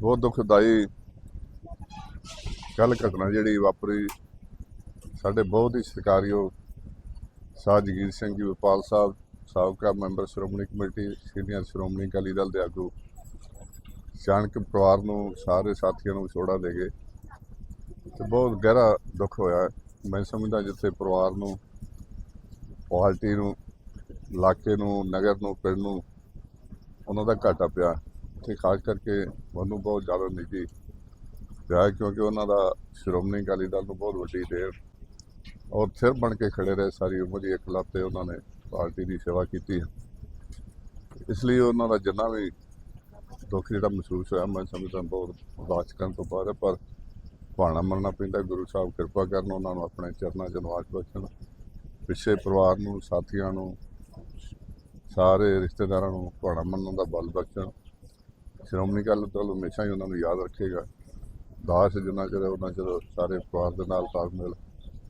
ਬਹੁਤ ਦੁਖਦਾਈ ਕੱਲ ਘਟਨਾ ਜਿਹੜੀ ਵਾਪਰੀ। ਸਾਡੇ ਬਹੁਤ ਹੀ ਸਤਿਕਾਰਯੋਗ ਸਾਧ ਜਗੀਰ ਸਿੰਘ ਜੀ ਵਪਾਲ ਸਾਹਿਬ, ਸਾਬਕਾ member Shiromani committee, senior Shiromani Akali Dal ਦੇ ਆਗੂ। ਚਾਣਕ ਪਰਿਵਾਰ ਨੂੰ ਸਾਰੇ ਸਾਥੀਆਂ ਨੂੰ ਵਿਛੋੜਾ ਦੇ ਗਏ ਤੇ ਬਹੁਤ ਗਹਿਰਾ ਦੁੱਖ ਹੋਇਆ ਮੈਂ ਸਮਝਦਾ ਜਿੱਥੇ ਪਰਿਵਾਰ ਨੂੰ ਪਾਰਟੀ ਨੂੰ, ਇਲਾਕੇ ਨੂੰ, ਨਗਰ ਨੂੰ, ਪਿੰਡ ਨੂੰ ਉਹਨਾਂ ਦਾ ਘਾਟਾ ਪਿਆ। ਤੇ ਖਾਸ ਕਰਕੇ ਮੈਨੂੰ ਬਹੁਤ ਜ਼ਿਆਦਾ ਨਿੱਜੀ ਪਿਆ ਕਿਉਂਕਿ ਉਹਨਾਂ ਦਾ ਸ਼੍ਰੋਮਣੀ ਅਕਾਲੀ ਦਲ ਨੂੰ ਬਹੁਤ ਵੱਡੀ ਦੇਣ ਔਰ ਸਿਰ ਬਣ ਕੇ ਖੜੇ ਰਹੇ ਸਾਰੀ ਉਮਰ ਹੀ ਇਕਲੌਤੇ ਉਹਨਾਂ ਨੇ ਪਾਰਟੀ ਦੀ ਸੇਵਾ ਕੀਤੀ ਇਸ ਲਈ ਉਹਨਾਂ ਦਾ ਜਿੰਨਾ ਵੀ ਦੁੱਖ ਜਿਹੜਾ ਮਹਿਸੂਸ ਹੋਇਆ ਮੈਂ ਸਮਝਦਾ ਬਹੁਤ ਉਦਾਸ ਕਰਨ ਤੋਂ ਬਾਅਦ ਹੈ, ਪਰ ਭਾਣਾ ਮੰਨਣਾ ਪੈਂਦਾ ਗੁਰੂ ਸਾਹਿਬ ਕਿਰਪਾ ਕਰਨ ਉਹਨਾਂ ਨੂੰ ਆਪਣੇ ਚਰਨਾਂ 'ਚ ਨਿਵਾਸ ਬਖਸ਼ਣ। ਪਿੱਛੇ ਪਰਿਵਾਰ ਨੂੰ ਸਾਥੀਆਂ ਨੂੰ ਸਾਰੇ ਰਿਸ਼ਤੇਦਾਰਾਂ ਨੂੰ ਭਾਣਾ ਮੰਨਣ ਦਾ ਬਲ ਬਖਸ਼ਣ। ਸ਼੍ਰੋਮਣੀ ਅਕਾਲੀ ਦਲ ਹਮੇਸ਼ਾ ਹੀ ਉਹਨਾਂ ਨੂੰ ਯਾਦ ਰੱਖੇਗਾ। ਦਾਸ ਜਿੰਨਾ ਚਿਰ ਉਹਨਾਂ ਚਿਰ ਸਾਰੇ ਪਰਿਵਾਰ ਦੇ ਨਾਲ ਤਾਲਮੇਲ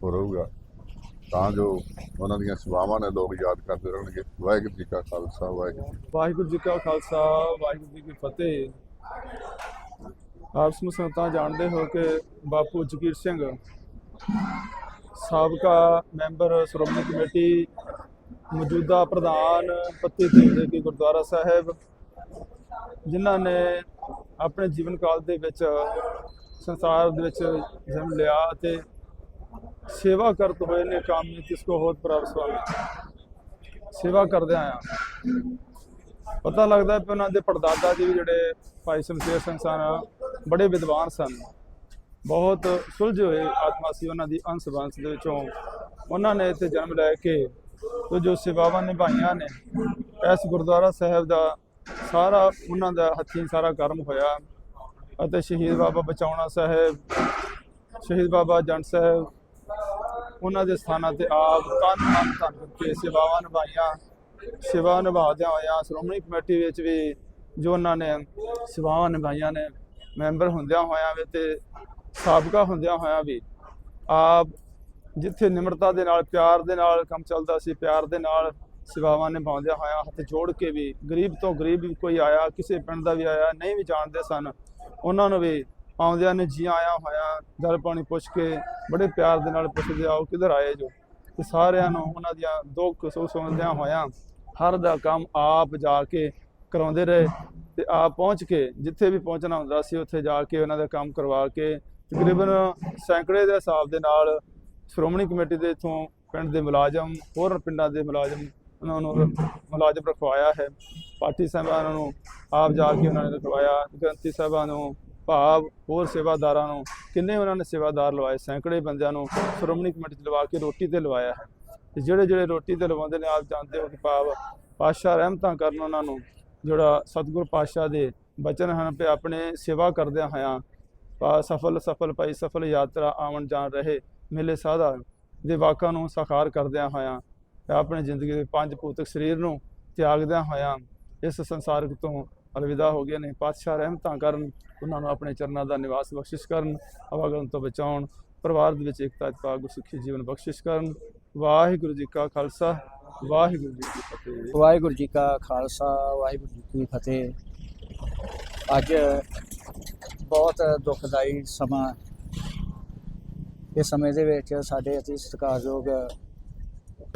ਹੋ ਰਹੂਗਾ। ਤਾਂ ਜੋ ਉਹਨਾਂ ਦੀਆਂ ਸੇਵਾਵਾਂ ਨੇ ਲੋਕ ਯਾਦ ਕਰਦੇ ਰਹਿਣਗੇ। ਵਾਹਿਗੁਰੂ ਜੀ ਕਾ ਖਾਲਸਾ, ਵਾਹਿਗੁਰੂ ਵਾਹਿਗੁਰੂ ਜੀ ਕਾ ਖਾਲਸਾ, ਵਾਹਿਗੁਰੂ ਜੀ ਕੀ ਫਤਿਹ। ਆਪ ਸਮੂਹ ਸੰਗਤਾਂ ਜਾਣਦੇ ਹੋ ਕਿ ਬਾਪੂ ਜਗੀਰ ਸਿੰਘ, ਸਾਬਕਾ ਮੈਂਬਰ ਸ਼੍ਰੋਮਣੀ ਕਮੇਟੀ, ਮੌਜੂਦਾ ਪ੍ਰਧਾਨ ਪੱਤੀ ਤੇਰੇ ਕੀ ਗੁਰਦੁਆਰਾ ਸਾਹਿਬ ਜਿਨ੍ਹਾਂ ਨੇ ਆਪਣੇ ਜੀਵਨ ਕਾਲ ਦੇ ਵਿੱਚ, ਸੰਸਾਰ ਦੇ ਵਿੱਚ ਜਨਮ ਲਿਆ ਅਤੇ ਸੇਵਾ ਕਰਤ ਹੋਏ ਨੇ ਕਾਮੀ ਤਿਸ ਕੋ ਹੋਤ ਪ੍ਰਭ ਸੁਆਮੀ ਸੇਵਾ ਕਰਦੇ ਆਇਆ ਪਤਾ ਲੱਗਦਾ ਹੈ ਕਿ ਉਹਨਾਂ ਦੇ ਪੜਦਾਦਾ ਜੀ ਵੀ ਜਿਹੜੇ ਭਾਈ ਸ਼ਮਸ਼ੇਰ ਸਿੰਘ ਸਨ, ਬੜੇ ਵਿਦਵਾਨ ਸਨ। ਬਹੁਤ ਸੁਲਝੇ ਹੋਏ ਆਤਮਾ ਸੀ ਉਹਨਾਂ ਦੀ ਅੰਸ਼ ਬੰਸ ਦੇ ਵਿੱਚੋਂ। ਉਹਨਾਂ ਨੇ ਇੱਥੇ ਜਨਮ ਲੈ ਕੇ ਤੇ ਜੋ ਸੇਵਾਵਾਂ ਨਿਭਾਈਆਂ ਨੇ, ਇਸ ਗੁਰਦੁਆਰਾ ਸਾਹਿਬ ਦਾ ਸਾਰਾ ਉਹਨਾਂ ਦਾ ਹੱਥੀਂ ਸਾਰਾ ਕਰਮ ਹੋਇਆ ਅਤੇ ਸ਼ਹੀਦ ਬਾਬਾ ਬਚਾਉਣਾ ਸਾਹਿਬ, ਸ਼ਹੀਦ ਬਾਬਾ ਜੰਡ ਸਾਹਿਬ, ਉਹਨਾਂ ਦੇ ਸਥਾਨਾਂ ਤੇ ਆਪ ਤਨ ਮਨ ਧਨ ਕਰਕੇ ਸੇਵਾਵਾਂ ਨਿਭਾਈਆਂ, ਸੇਵਾ ਨਿਭਾਉਂਦਿਆਂ ਹੋਇਆਂ ਸ਼੍ਰੋਮਣੀ ਕਮੇਟੀ ਵਿੱਚ ਵੀ ਜੋ ਉਹਨਾਂ ਨੇ ਸੇਵਾਵਾਂ ਨਿਭਾਈਆਂ ਨੇ, ਮੈਂਬਰ ਹੁੰਦਿਆਂ ਹੋਇਆਂ ਵੀ ਤੇ ਸਾਬਕਾ ਹੁੰਦਿਆਂ ਹੋਇਆਂ ਵੀ ਆਪ ਜਿੱਥੇ ਨਿਮਰਤਾ ਦੇ ਨਾਲ, ਪਿਆਰ ਦੇ ਨਾਲ ਕੰਮ ਚੱਲਦਾ ਸੀ, ਪਿਆਰ ਦੇ ਨਾਲ ਸੇਵਾਵਾਂ ਨਿਭਾਉਂਦਿਆਂ ਹੋਇਆ ਹੱਥ ਜੋੜ ਕੇ ਵੀ ਗਰੀਬ ਤੋਂ ਗਰੀਬ ਵੀ ਕੋਈ ਆਇਆ, ਕਿਸੇ ਪਿੰਡ ਦਾ ਵੀ ਆਇਆ, ਨਹੀਂ ਵੀ ਜਾਣਦੇ ਸਨ। ਉਹਨਾਂ ਨੂੰ ਵੀ ਆਉਂਦਿਆਂ ਨੇ ਜੀ ਆਇਆ ਹੋਇਆ ਜਲ ਪਾਣੀ ਪੁੱਛ ਕੇ ਬੜੇ ਪਿਆਰ ਦੇ ਨਾਲ ਪੁੱਛਦੇ, ਆਓ ਕਿੱਧਰ ਆਏ ਜੋ? ਤੇ ਸਾਰਿਆਂ ਨੂੰ ਉਹਨਾਂ ਦੀਆਂ ਦੁੱਖ ਸੁੱਖ ਸੁਣਦਿਆਂ ਹੋਇਆਂ ਹਰ ਦਾ ਕੰਮ ਆਪ ਜਾ ਕੇ ਕਰਾਉਂਦੇ ਰਹੇ ਤੇ ਆਪ ਪਹੁੰਚ ਕੇ ਜਿੱਥੇ ਵੀ ਪਹੁੰਚਣਾ ਹੁੰਦਾ ਸੀ, ਉੱਥੇ ਜਾ ਕੇ ਉਹਨਾਂ ਦਾ ਕੰਮ ਕਰਵਾ ਕੇ ਤਕਰੀਬਨ ਸੈਂਕੜੇ ਦੇ ਹਿਸਾਬ ਦੇ ਨਾਲ ਸ਼੍ਰੋਮਣੀ ਕਮੇਟੀ ਦੇ ਇਥੋਂ ਪਿੰਡ ਦੇ ਮੁਲਾਜ਼ਮ, ਹੋਰ ਪਿੰਡਾਂ ਦੇ ਮੁਲਾਜ਼ਮ ਉਹਨਾਂ ਨੂੰ ਮੁਲਾਜ਼ਮ ਰਖਵਾਇਆ ਹੈ। ਪਾਰਟੀ ਸਾਹਿਬਾਨਾਂ ਨੂੰ ਆਪ ਜਾ ਕੇ ਉਹਨਾਂ ਨੇ ਰਖਵਾਇਆ। ਗ੍ਰੰਥੀ ਸਾਹਿਬਾਂ ਨੂੰ, ਭਾਵ ਹੋਰ ਸੇਵਾਦਾਰਾਂ ਨੂੰ, ਕਿੰਨੇ ਉਹਨਾਂ ਨੇ ਸੇਵਾਦਾਰ ਲਵਾਏ? ਸੈਂਕੜੇ ਬੰਦਿਆਂ ਨੂੰ ਸ਼੍ਰੋਮਣੀ ਕਮੇਟੀ 'ਚ ਲਵਾ ਕੇ ਰੋਟੀ ਤੇ ਲਵਾਇਆ ਹੈ। ਤੇ ਜਿਹੜੇ ਜਿਹੜੇ ਰੋਟੀ ਤੇ ਲਵਾਉਂਦੇ ਨੇ, ਆਪ ਜਾਣਦੇ ਹੋ ਕਿ ਭਾਵ ਪਾਤਸ਼ਾਹ ਰਹਿਮਤਾਂ ਕਰਨ ਉਹਨਾਂ ਨੂੰ ਜਿਹੜਾ ਸਤਿਗੁਰ ਪਾਤਸ਼ਾਹ ਦੇ ਬਚਨ ਹਨ ਤੇ ਆਪਣੇ ਸੇਵਾ ਕਰਦਿਆਂ ਹੋਇਆਂ ਪਾ ਸਫਲ ਸਫਲ ਪਾਈ ਸਫਲ ਯਾਤਰਾ ਆਵਣ ਜਾਣ ਰਹੇ ਮੇਲੇ ਸਾਧਾ ਦੇ ਵਾਕਾਂ ਨੂੰ ਸਾਕਾਰ ਕਰਦਿਆਂ ਹੋਇਆਂ ਆਪਣੀ ਜ਼ਿੰਦਗੀ ਦੇ ਪੰਜ ਭੂਤਕ ਸਰੀਰ ਨੂੰ ਤਿਆਗਦਿਆਂ ਹੋਇਆਂ ਇਸ ਸੰਸਾਰਿਕ ਤੋਂ ਅਲਵਿਦਾ ਹੋ ਗਏ ਨੇ। ਪਾਤਸ਼ਾਹ ਰਹਿਮਤਾਂ ਕਰਨ, ਉਹਨਾਂ ਨੂੰ ਆਪਣੇ ਚਰਨਾਂ ਦਾ ਨਿਵਾਸ ਬਖਸ਼ਿਸ਼ ਕਰਨ ਆਵਾਗਮਨ ਤੋਂ ਬਚਾਉਣ, ਪਰਿਵਾਰ ਦੇ ਵਿੱਚ ਏਕਤਾ ਇਤਫਾਕ ਸੁਖੀ ਜੀਵਨ ਬਖਸ਼ਿਸ਼ ਕਰਨ। ਵਾਹਿਗੁਰੂ ਜੀ ਕਾ ਖਾਲਸਾ, ਵਾਹਿਗੁਰੂ ਜੀ ਕੀ ਫਤਿਹ। ਵਾਹਿਗੁਰੂ ਜੀ ਕਾ ਖਾਲਸਾ, ਵਾਹਿਗੁਰੂ ਜੀ ਕੀ ਫਤਿਹ। ਅੱਜ ਬਹੁਤ ਦੁਖਦਾਈ ਸਮਾਂ। ਇਸ ਸਮੇਂ ਦੇ ਵਿੱਚ ਸਾਡੇ ਅਤੀ ਸਤਿਕਾਰਯੋਗ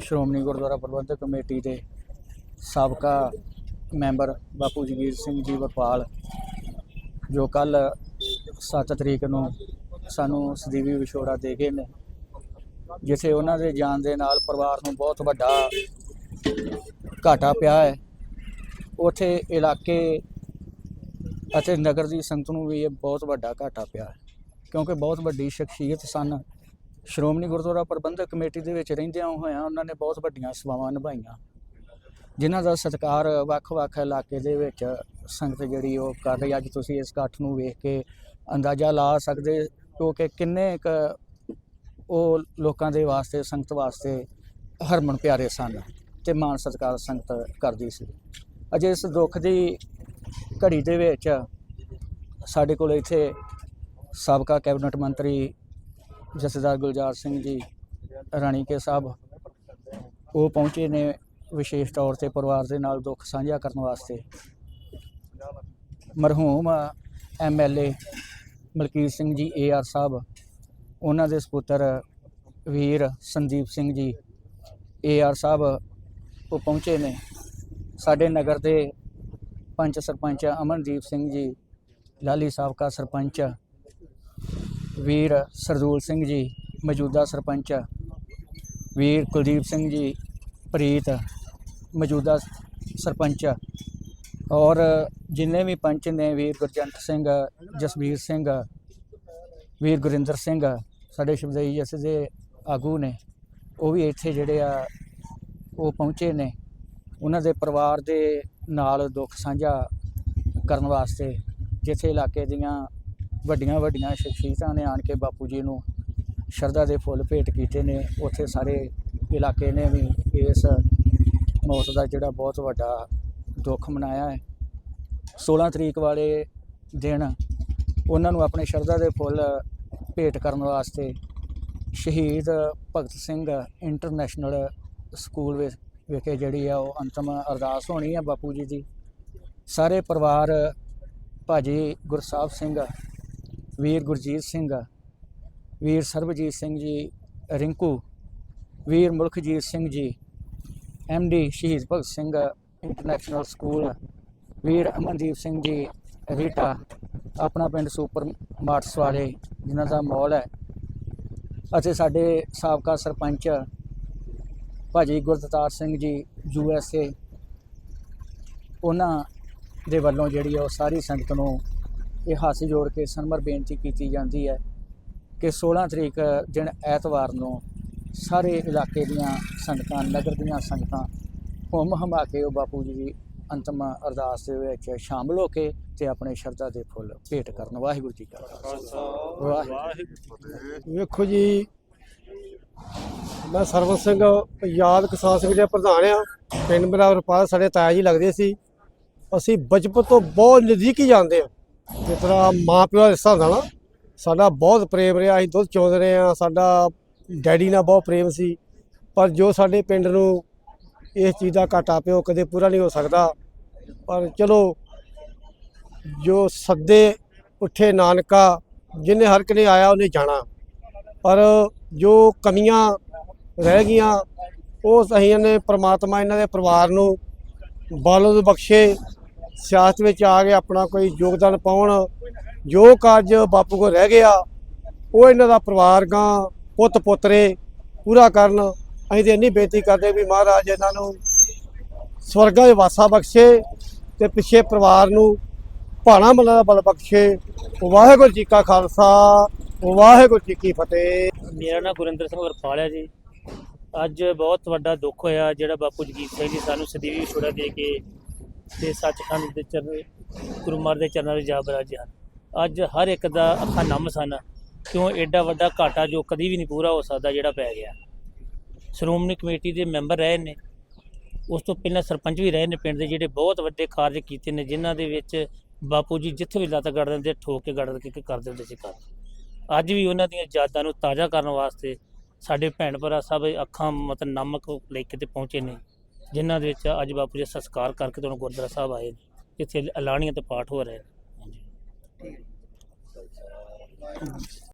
ਸ਼੍ਰੋਮਣੀ ਗੁਰਦੁਆਰਾ ਪ੍ਰਬੰਧਕ ਕਮੇਟੀ ਦੇ ਸਾਬਕਾ ਮੈਂਬਰ ਬਾਪੂ ਜਗੀਰ ਸਿੰਘ ਜੀ ਵਰਪਾਲ, ਜੋ ਕੱਲ 7 ਤਰੀਕ ਨੂੰ ਸਾਨੂੰ ਸਦੀਵੀ ਵਿਛੋੜਾ ਦੇ ਗਏ ਨੇ, ਜਿੱਥੇ ਉਹਨਾਂ ਦੇ ਜਾਣ ਦੇ ਨਾਲ ਪਰਿਵਾਰ ਨੂੰ ਬਹੁਤ ਵੱਡਾ ਘਾਟਾ ਪਿਆ ਹੈ। ਉਥੇ ਇਲਾਕੇ ਅਤੇ ਨਗਰ ਦੀ ਸੰਗਤ ਨੂੰ ਵੀ ਇਹ ਬਹੁਤ ਵੱਡਾ ਘਾਟਾ ਪਿਆ ਹੈ, ਕਿਉਂਕਿ ਬਹੁਤ ਵੱਡੀ ਸ਼ਖਸੀਅਤ ਸਨ ਸ਼੍ਰੋਮਣੀ ਗੁਰਦੁਆਰਾ ਪ੍ਰਬੰਧਕ ਕਮੇਟੀ ਦੇ ਵਿੱਚ ਰਹਿੰਦਿਆਂ ਹੋਇਆਂ ਉਹਨਾਂ ਨੇ ਬਹੁਤ ਵੱਡੀਆਂ ਸੇਵਾਵਾਂ ਨਿਭਾਈਆਂ। ਜਿਨ੍ਹਾਂ ਦਾ ਸਤਿਕਾਰ ਵੱਖ-ਵੱਖ ਇਲਾਕੇ ਦੇ ਵਿੱਚ ਸੰਗਤ ਜਿਹੜੀ ਉਹ ਕਰ ਰਹੀ ਅੱਜ ਤੁਸੀਂ ਇਸ ਇਕੱਠ ਨੂੰ ਵੇਖ ਕੇ ਅੰਦਾਜ਼ਾ ਲਾ ਸਕਦੇ ਹੋ ਕਿ ਕਿੰਨੇ ਕੁ ਉਹ ਲੋਕਾਂ ਦੇ ਵਾਸਤੇ, ਸੰਗਤ ਵਾਸਤੇ ਹਰਮਨ ਪਿਆਰੇ ਸਨ ਤੇ ਮਾਨ ਸਤਿਕਾਰ ਸੰਗਤ ਕਰਦੀ ਸੀ। ਅਜੇ ਇਸ ਦੁੱਖ ਦੀ ਘੜੀ ਦੇ ਵਿੱਚ ਸਾਡੇ ਕੋਲ ਇੱਥੇ ਸਾਬਕਾ ਕੈਬਨਿਟ ਮੰਤਰੀ ਜਥੇਦਾਰ ਗੁਲਜ਼ਾਰ ਸਿੰਘ ਜੀ ਰਾਣੀਕੇ ਸਾਹਿਬ, ਉਹ ਪਹੁੰਚੇ ਨੇ ਵਿਸ਼ੇਸ਼ ਤੌਰ ਤੇ ਪਰਿਵਾਰ ਦੇ ਨਾਲ ਦੁੱਖ ਸਾਂਝਾ ਕਰਨ ਵਾਸਤੇ। ਮਰਹੂਮ ਐਮਐਲਏ ਮਲਕੀਤ ਸਿੰਘ ਜੀ ਏਆਰ ਸਾਹਿਬ, ਉਹਨਾਂ ਦੇ ਸਪੁੱਤਰ ਵੀਰ ਸੰਦੀਪ ਸਿੰਘ ਜੀ ਏਆਰ ਸਾਹਿਬ, ਉਹ ਪਹੁੰਚੇ ਨੇ। ਸਾਡੇ ਨਗਰ ਦੇ ਪੰਚ ਸਰਪੰਚ ਅਮਨਦੀਪ ਸਿੰਘ ਜੀ, ਲਾਲੀ ਸਾਬਕਾ ਸਰਪੰਚ ਵੀਰ ਸਰਦੂਲ ਸਿੰਘ ਜੀ, ਮੌਜੂਦਾ ਸਰਪੰਚ। ਵੀਰ ਕੁਲਦੀਪ ਸਿੰਘ ਜੀ, ਪ੍ਰੀਤ, ਮੌਜੂਦਾ ਸਰਪੰਚ। ਔਰ ਜਿੰਨੇ ਵੀ ਪੰਚ ਨੇ, ਵੀਰ ਗੁਰਜੰਟ ਸਿੰਘ ਜਸਵੀਰ ਸਿੰਘ, ਵੀਰ ਗੁਰਿੰਦਰ ਸਿੰਘ, ਸਾਡੇ ਸ਼ਬਦਈ ਜਸ ਦੇ ਆਗੂ ਨੇ, ਉਹ ਵੀ ਇੱਥੇ ਜਿਹੜੇ ਆ, ਉਹ ਪਹੁੰਚੇ ਨੇ। ਉਹਨਾਂ ਦੇ ਪਰਿਵਾਰ ਦੇ ਨਾਲ ਦੁੱਖ ਸਾਂਝਾ ਕਰਨ ਵਾਸਤੇ, ਜਿੱਥੇ ਇਲਾਕੇ ਦੀਆਂ ਵੱਡੀਆਂ ਵੱਡੀਆਂ ਸ਼ਖਸੀਅਤਾਂ ਨੇ ਆਣ ਕੇ ਬਾਪੂ ਜੀ ਨੂੰ ਸ਼ਰਧਾ ਦੇ ਫੁੱਲ ਭੇਟ ਕੀਤੇ ਨੇ। ਉੱਥੇ ਸਾਰੇ ਇਲਾਕੇ ਨੇ ਵੀ ਇਸ ਮੌਤ ਦਾ ਜਿਹੜਾ ਬਹੁਤ ਵੱਡਾ ਦੁੱਖ ਮਨਾਇਆ ਹੈ। 16 ਤਰੀਕ ਵਾਲੇ ਦਿਨ ਉਹਨਾਂ ਨੂੰ ਆਪਣੇ ਸ਼ਰਧਾ ਦੇ ਫੁੱਲ ਭੇਟ ਕਰਨ ਵਾਸਤੇ ਸ਼ਹੀਦ ਭਗਤ ਸਿੰਘ ਇੰਟਰਨੈਸ਼ਨਲ ਸਕੂਲ ਵਿੱਚ ਵਿਖੇ ਜਿਹੜੀ ਆ ਉਹ ਅੰਤਮ ਅਰਦਾਸ ਹੋਣੀ ਆ ਬਾਪੂ ਜੀ ਦੀ। ਸਾਰੇ ਪਰਿਵਾਰ ਭਾਜੀ ਗੁਰਸਾਹਿਬ ਸਿੰਘ ਵੀਰ ਗੁਰਜੀਤ ਸਿੰਘ, ਵੀਰ ਸਰਬਜੀਤ ਸਿੰਘ ਜੀ, ਰਿੰਕੂ, ਵੀਰ ਮੁਲਖਜੀਤ ਸਿੰਘ ਜੀ ਡੀ ਸ਼ਹੀਦ ਭਗਤ ਸਿੰਘ ਇੰਟਰਨੈਸ਼ਨਲ ਸਕੂਲ, ਵੀਰ ਅਮਨਦੀਪ ਸਿੰਘ ਜੀ, ਰੀਟਾ, ਆਪਣਾ ਪਿੰਡ ਸੁਪਰ ਮਾਰਟਸ ਵਾਲੇ ਜਿਨ੍ਹਾਂ ਦਾ ਮੌਲ ਹੈ। ਅਤੇ ਸਾਡੇ ਸਾਬਕਾ ਸਰਪੰਚ ਭਾਜੀ ਗੁਰਦਤਾਰ Singh ji, U S A, ਉਹਨਾਂ ਦੇ ਵੱਲੋਂ ਜਿਹੜੀ ਆ ਉਹ ਸਾਰੀ ਸੰਗਤ ਨੂੰ ਇਹ ਹੱਥ ਜੋੜ ਕੇ ਸਨਮਰ ਬੇਨਤੀ ਕੀਤੀ ਜਾਂਦੀ ਹੈ ਕਿ 16 ਤਰੀਕ ਦਿਨ ਐਤਵਾਰ ਨੂੰ ਸਾਰੇ ਇਲਾਕੇ ਦੀਆਂ ਸੰਗਤਾਂ, ਨਗਰ ਦੀਆਂ ਸੰਗਤਾਂ ਹੁਮ ਹਮਾ ਕੇ ਉਹ ਬਾਪੂ ਜੀ ਦੀ ਅੰਤਮ ਅਰਦਾਸ ਦੇ ਵਿੱਚ ਸ਼ਾਮਲ ਹੋ ਕੇ ਤੇ ਆਪਣੇ ਸ਼ਰਧਾ ਦੇ ਫੁੱਲ ਭੇਟ ਕਰਨ। ਵਾਹਿਗੁਰੂ ਜੀ ਕਾ ਖਾਲਸਾ। ਵਾਹਿਗੁਰੂ ਵੇਖੋ ਜੀ, ਮੈਂ ਸਰਵਨ ਸਿੰਘ ਯਾਦ ਕਿਸਾਨ ਸਿੰਘ ਦੇ ਪ੍ਰਧਾਨ ਆ ਪਿੰਡ ਮੇਰਾ ਰਪਾਲ ਸਾਡੇ ਤਾਇਆ ਜੀ ਲੱਗਦੇ ਸੀ। ਅਸੀਂ ਬਚਪਨ ਤੋਂ ਬਹੁਤ ਨਜ਼ਦੀਕੀ ਜਾਂਦੇ ਆ ਜਿਸ ਤਰ੍ਹਾਂ ਮਾਂ ਪਿਓ ਦਾ ਰਿਸ਼ਤਾ ਹੁੰਦਾ ਨਾ ਸਾਡਾ ਬਹੁਤ ਪ੍ਰੇਮ ਰਿਹਾ, ਅਸੀਂ ਦੁੱਧ ਚੋਂਦੇ ਰਹੇ ਆ ਸਾਡਾ ਡੈਡੀ ਨਾਲ ਬਹੁਤ ਪ੍ਰੇਮ ਸੀ, ਪਰ ਜੋ ਸਾਡੇ ਪਿੰਡ ਨੂੰ ਇਸ ਚੀਜ਼ ਦਾ ਘਾਟਾ ਪਿਓ ਕਦੇ ਪੂਰਾ ਨਹੀਂ ਹੋ ਸਕਦਾ। ਪਰ ਚਲੋ, ਜੋ ਸੱਦੇ ਉੱਠੇ ਨਾਨਕਾ ਜਿਹਨੇ ਹਰ ਕਨੇ ਆਇਆ, ਉਹਨੇ ਜਾਣਾ। ਪਰ ਜੋ ਕਮੀਆਂ ਰਹਿ ਗਈਆਂ, ਉਹ ਅਸੀਂ ਨੇ ਪ੍ਰਮਾਤਮਾ, ਇਹਨਾਂ ਦੇ ਪਰਿਵਾਰ ਨੂੰ ਬਾਲਦ ਬਖਸ਼ੇ ਸਿਆਸਤ ਵਿੱਚ ਆ ਕੇ ਆਪਣਾ ਕੋਈ ਯੋਗਦਾਨ ਪਾਉਣ, ਜੋ ਕਾਰਜ ਬਾਪੂ ਕੋ ਰਹਿ ਗਿਆ, ਉਹ ਇਹਨਾਂ ਦਾ ਪਰਿਵਾਰ ਗਾਂ, ਪੁੱਤ ਪੁੱਤਰੇ ਪੂਰਾ ਕਰਨ। ਅਸੀਂ ਤੇ ਇੰਨੀ ਬੇਨਤੀ ਕਰਦੇ ਵੀ ਮਹਾਰਾਜ ਇਹਨਾਂ ਨੂੰ ਸਵਰਗਾਂ 'ਚ ਵਾਸਾ ਬਖਸ਼ੇ ਤੇ ਪਿੱਛੇ ਪਰਿਵਾਰ ਨੂੰ ਭਾਣਾ ਮੱਲਾ ਦਾ ਬਲ ਬਖਸ਼ੇ। ਵਾਹਿਗੁਰੂ ਜੀ ਕਾ ਖਾਲਸਾ, ਵਾਹਿਗੁਰੂ ਜੀ ਕੀ ਫਤਿਹ। ਮੇਰਾ ਨਾਮ ਗੁਰਿੰਦਰ ਸਿੰਘ ਵਰਪਾਲ ਹੈ ਜੀ। ਅੱਜ ਬਹੁਤ ਵੱਡਾ ਦੁੱਖ ਹੋਇਆ ਜਿਹੜਾ ਬਾਪੂ ਜਗੀਰ ਸਿੰਘ ਜੀ ਸਾਨੂੰ ਸਦੀਵੀ ਵਿਛੋੜਾ ਦੇ ਕੇ ਤੇ ਸੱਚਖੰਡ ਦੇ ਚਰਨ ਗੁਰੂ ਮਹਾਰਾਜ ਦੇ ਚਰਨਾਂ ਵਿੱਚ ਜਾ ਬਰਾਜੇ ਹਨ। ਅੱਜ ਹਰ ਇੱਕ ਦਾ ਅੱਖਾਂ ਨਮ ਸਨ। ਕਿਉਂ ਐਡਾ ਵੱਡਾ ਘਾਟਾ ਜੋ ਕਦੀ ਵੀ ਨਹੀਂ ਪੂਰਾ ਹੋ ਸਕਦਾ ਜਿਹੜਾ ਪੈ ਗਿਆ। ਸ਼੍ਰੋਮਣੀ ਕਮੇਟੀ ਦੇ ਮੈਂਬਰ ਰਹੇ ਨੇ। ਉਸ ਤੋਂ ਪਹਿਲਾਂ ਸਰਪੰਚ ਵੀ ਰਹੇ ਨੇ ਪਿੰਡ ਦੇ, ਜਿਹੜੇ ਬਹੁਤ ਵੱਡੇ ਕਾਰਜ ਕੀਤੇ ਨੇ, ਜਿਨ੍ਹਾਂ ਦੇ ਵਿੱਚ ਬਾਪੂ ਜੀ ਜਿੱਥੇ ਵੀ ਲੱਤ ਗੜ ਦਿੰਦੇ ਠੋਕ ਕੇ ਗੜ ਕੇ ਕਰ ਦਿੰਦੇ ਸੀ ਕੰਮ ਅੱਜ ਵੀ ਉਹਨਾਂ ਦੀਆਂ ਯਾਦਾਂ ਨੂੰ ਤਾਜ਼ਾ ਕਰਨ ਵਾਸਤੇ ਸਾਡੇ ਭੈਣ ਭਰਾ ਸਭ ਅੱਖਾਂ ਮਤਲਬ ਨਮਕ ਲੈ ਕੇ ਤੇ ਪਹੁੰਚੇ ਨੇ। ਜਿਨ੍ਹਾਂ ਦੇ ਵਿੱਚ ਅੱਜ ਬਾਪੂ ਜੀ ਦਾ ਸੰਸਕਾਰ ਕਰਕੇ ਤੁਹਾਨੂੰ ਗੁਰਦੁਆਰਾ ਸਾਹਿਬ ਆਏ ਨੇ, ਜਿੱਥੇ ਅਲਾਣੀਆਂ ਤੇ ਪਾਠ ਹੋ ਰਹੇ ਨੇ। ਹਾਂਜੀ।